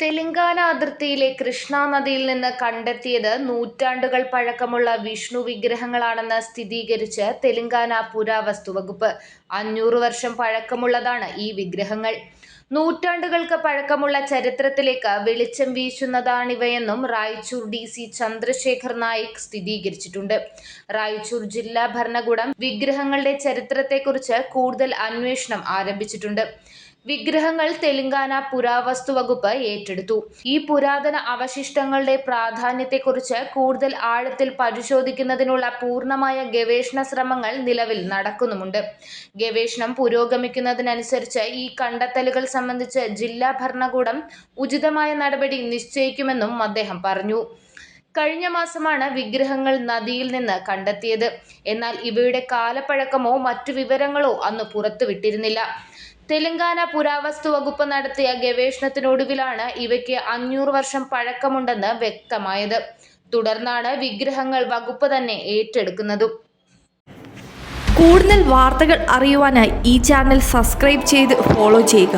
തെലങ്കാന അതിർത്തിയിലെ കൃഷ്ണ നദിയിൽ നിന്ന് കണ്ടെത്തിയത് നൂറ്റാണ്ടുകൾ പഴക്കമുള്ള വിഷ്ണു വിഗ്രഹങ്ങളാണെന്ന് സ്ഥിരീകരിച്ച് തെലങ്കാന പുരാവസ്തു വകുപ്പ്. അഞ്ഞൂറ് വർഷം പഴക്കമുള്ളതാണ് ഈ വിഗ്രഹങ്ങൾ. നൂറ്റാണ്ടുകൾക്ക് പഴക്കമുള്ള ചരിത്രത്തിലേക്ക് വെളിച്ചം വീശുന്നതാണിവയെന്നും റായ്ചൂർ ഡി സി ചന്ദ്രശേഖർ നായിക് സ്ഥിരീകരിച്ചിട്ടുണ്ട്. റായ്ചൂർ ജില്ലാ ഭരണകൂടം വിഗ്രഹങ്ങളുടെ ചരിത്രത്തെക്കുറിച്ച് കൂടുതൽ അന്വേഷണം ആരംഭിച്ചിട്ടുണ്ട്. വിഗ്രഹങ്ങൾ തെലങ്കാന പുരാവസ്തു വകുപ്പ് ഏറ്റെടുത്തു. ഈ പുരാതന അവശിഷ്ടങ്ങളുടെ പ്രാധാന്യത്തെക്കുറിച്ച് കൂടുതൽ ആഴത്തിൽ പരിശോധിക്കുന്നതിനുള്ള പൂർണമായ ഗവേഷണ ശ്രമങ്ങൾ നിലവിൽ നടക്കുന്നുമുണ്ട്. ഗവേഷണം പുരോഗമിക്കുന്നതിനനുസരിച്ച് ഈ കണ്ടെത്തലുകൾ സംബന്ധിച്ച് ജില്ലാ ഭരണകൂടം ഉചിതമായ നടപടി നിശ്ചയിക്കുമെന്നും അദ്ദേഹം പറഞ്ഞു. കഴിഞ്ഞ മാസമാണ് വിഗ്രഹങ്ങൾ നദിയിൽ നിന്ന് കണ്ടെത്തിയത്. എന്നാൽ ഇവയുടെ കാലപ്പഴക്കമോ മറ്റു വിവരങ്ങളോ അന്ന് പുറത്തുവിട്ടിരുന്നില്ല. തെലങ്കാന പുരാവസ്തു വകുപ്പ് നടത്തിയ ഗവേഷണത്തിനൊടുവിലാണ് ഇവയ്ക്ക് അഞ്ഞൂറ് വർഷം പഴക്കമുണ്ടെന്ന് വ്യക്തമായത്. തുടർന്നാണ് വിഗ്രഹങ്ങൾ വകുപ്പ് തന്നെ ഏറ്റെടുക്കുന്നതും. കൂടുതൽ വാർത്തകൾ അറിയുവാനായി ഈ ചാനൽ സബ്സ്ക്രൈബ് ചെയ്ത് ഫോളോ ചെയ്യുക.